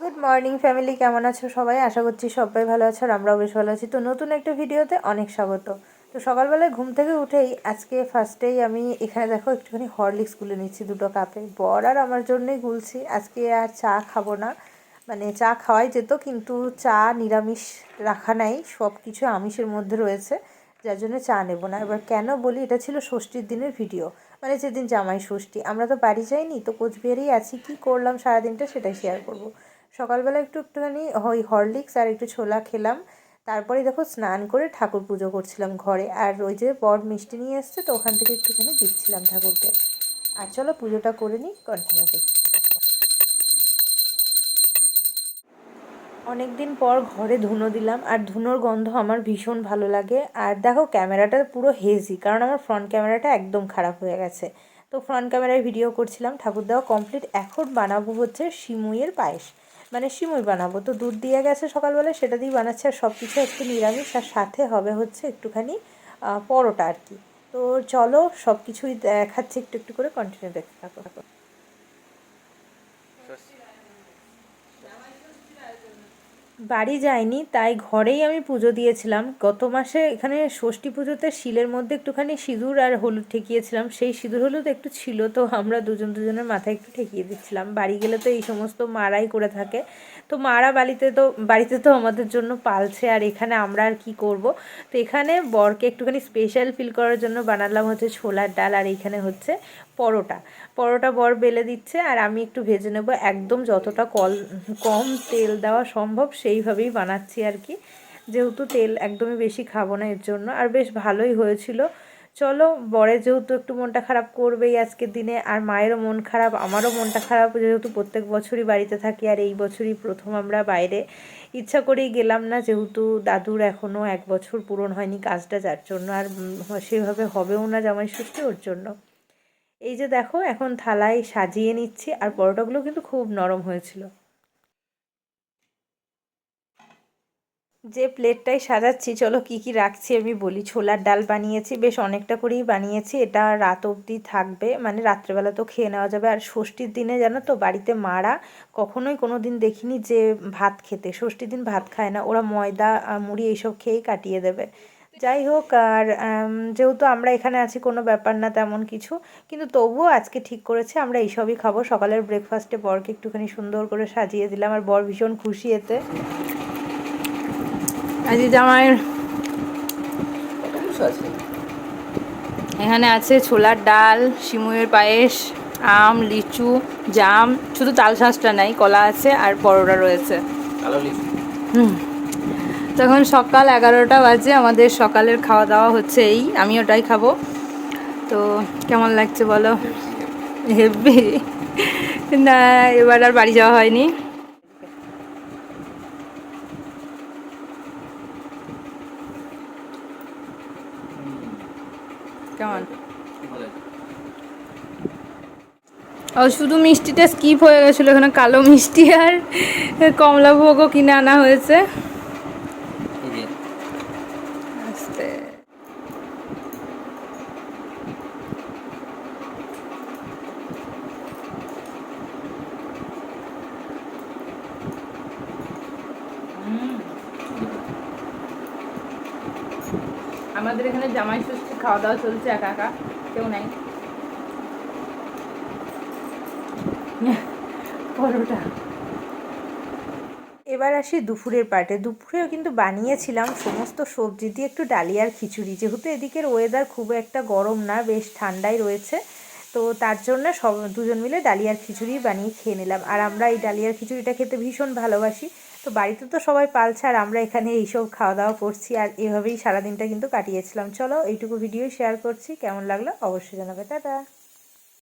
Good morning family কেমন আছো সবাই? আশা করছি সবাই ভালো আছো আর আমরাও বেশ ভালো আছি। তো নতুন একটা ভিডিওতে অনেক স্বাগত। তো সকালবেলায় ঘুম থেকে উঠেই আজকে ফার্স্টেই আমি এখানে দেখো একটুখানি হরলিক্স গুলে নিচ্ছি দুটো কাপে। বর আর আমার জন্যই গুলছি। আজকে আর চা খাব না। মানে চা খাওয়াই যেত, কিন্তু চা নিরামিষ রাখা নাই। সব কিছু আমিষের মধ্যে রয়েছে, যার জন্য চা নেব না। এবার কেন বলি, এটা ছিল ষষ্ঠীর দিনের ভিডিও। মানে যেদিন জামাই ষষ্ঠী, আমরা তো বাড়ি যাইনি, তো কোচবিহারেই আছি, কি করলাম সারাদিনটা সেটাই শেয়ার করব। সকালবেলা একটু একটুখানি ওই হরলিক্স আর একটু ছোলা খেলাম, তারপরে দেখো স্নান করে ঠাকুর পুজো করছিলাম ঘরে, আর ওই যে বর মিষ্টি নিয়ে এসছে, তো ওখান থেকে একটুখানি দিচ্ছিলাম ঠাকুরকে। আর চলো পুজোটা করে নিই কন্টিনিউ করছি অনেক দিন পর ঘরে ধুনো দিলাম, আর ধুনোর গন্ধ আমার ভীষণ ভালো লাগে। আর দেখো, ক্যামেরাটা পুরো হেজি কারণ আমার ফ্রন্ট ক্যামেরাটা একদম খারাপ হয়ে গেছে। তো ফ্রন্ট ক্যামেরায় ভিডিও করছিলাম, ঠাকুর দেওয়া কমপ্লিট এখন বানাবো হচ্ছে সিমুইয়ের পায়েস। মানে সিমুই বানাবো। তো দুধ দিয়ে গেছে সকালবেলা, সেটা দিয়েই বানাচ্ছে, আর সব কিছু একটু নিরামিষ। আর সাথে হবে হচ্ছে একটুখানি পরোটা আর কি। তো চলো সব কিছুই দেখাচ্ছি, একটু একটু করে কন্টিনিউ দেখতে থাকো। বাড়ি যাইনি, তাই ঘরেই আমি পুজো দিয়েছিলাম। গত মাসে এখানে ষষ্ঠী পুজোতে শিলের মধ্যে একটুখানি সিঁদুর আর হলুদ ঠেকিয়েছিলাম। সেই সিঁদুর হলুদ একটু ছিল, তো আমরা দুজন দুজনের মাথায় একটু ঠেকিয়ে দিচ্ছিলাম। বাড়ি গেলে তো এই সমস্ত মারাই করে থাকে। তো মারা বাড়িতে তো বাড়িতে তো আমাদের জন্য পালছে, আর এখানে আমরা আর কি করব? তো এখানে বরকে একটুখানি স্পেশাল ফিল করার জন্য বানালাম হচ্ছে ছোলার ডাল, আর এখানে হচ্ছে পরোটা। পরোটা বর বেলে দিচ্ছে আর আমি একটু ভেজে নেব। একদম যতটা কল, কম তেল দেওয়া সম্ভব সেইভাবেই বানাচ্ছি আর কি। যেহেতু তেল একদমই বেশি খাব না এর জন্য। আর বেশ ভালোই হয়েছিল। চলো বরে যেহেতু একটু মনটা খারাপ করবেই আজকের দিনে। আর মায়েরও মন খারাপ, আমারও মনটা খারাপ। যেহেতু প্রত্যেক বছরই বাড়িতে থাকি আর এই বছরই প্রথম আমরা বাইরে। ইচ্ছা করেই গেলাম না, যেহেতু দাদুর এখনও এক বছর পূরণ হয়নি কাজটা, যার জন্য আর সেভাবে হবেও না জামাই ষষ্ঠী ওর জন্য। এই যে দেখো, এখন থালায় সাজিয়ে নিচ্ছি আর পরোটাগুলো কিন্তু খুব নরম হয়েছিল। যে প্লেটটাই সাজাচ্ছি, চলো কি কি রাখছি আমি বলি। ছোলার ডাল বানিয়েছি, বেশ অনেকটা করেই বানিয়েছি। এটা রাত অবধি থাকবে মানে রাত্রেবেলা তো খেয়ে নেওয়া যাবে। আর ষষ্ঠীর দিনে জানো তো, বাড়িতে মারা কখনোই কোনো দিন দেখিনি যে ভাত খেতে। ষষ্ঠীর দিন ভাত খায় না, ওরা ময়দা মুড়ি এইসব খেয়েই কাটিয়ে দেবে। যাই হোক আর যেহেতু আমরা এখানে আছি কোনো ব্যাপার না তেমন কিছু। কিন্তু তবুও আজকে ঠিক করেছে আমরা এইসবই খাব। সকালের ব্রেকফাস্টে বরকে একটুখানি সুন্দর করে সাজিয়ে দিলাম আর বর ভীষণ খুশি এতে। আজ জামাইয়ের এখানে আছে ছোলার ডাল শিমুয়ের পায়েস আম লিচু জাম। শুধু তাল শাঁসটা নাই কলা আছে আর পরোটা রয়েছে। হুম। তখন সকাল এগারোটা বাজে আমাদের সকালের খাওয়া দাওয়া হচ্ছে এই আমি ওটাই খাব। তো কেমন লাগছে বলো? হেভি। না, এবার আর বাড়ি যাওয়া হয়নি। কেমন? ও, শুধু মিষ্টিটা স্কিপ হয়ে গেছিল, এখানে কালো মিষ্টি আর কমলাভোগও কিনে আনা হয়েছে। আমাদের এখানে জামাই ষষ্ঠী খাওয়া দাওয়া চলছে একা একা কেউ নাই। পরোটা। এবার আসি দুপুরের পার্টে। দুপুরেও কিন্তু বানিয়েছিলাম সমস্ত সবজি দিয়ে একটু ডালিয়ার খিচুড়ি। যেহেতু এদিকের ওয়েদার খুব একটা গরম না, বেশ ঠান্ডাই রয়েছে, তো তার জন্য সব দুজন মিলে ডালিয়ার খিচুড়ি বানিয়ে খেয়ে নিলাম। আর আমরা এই ডালিয়ার খিচুড়িটা খেতে ভীষণ ভালোবাসি। তো বাড়িতে তো সবাই পালছে আর আমরা এখানে এইসব খাওয়া দাওয়া করছি আর এভাবেই সারাদিনটা কিন্তু কাটিয়েছিলাম। চলো এইটুকু ভিডিও শেয়ার করছি। কেমন লাগল অবশ্যই জানাবে। টাটা!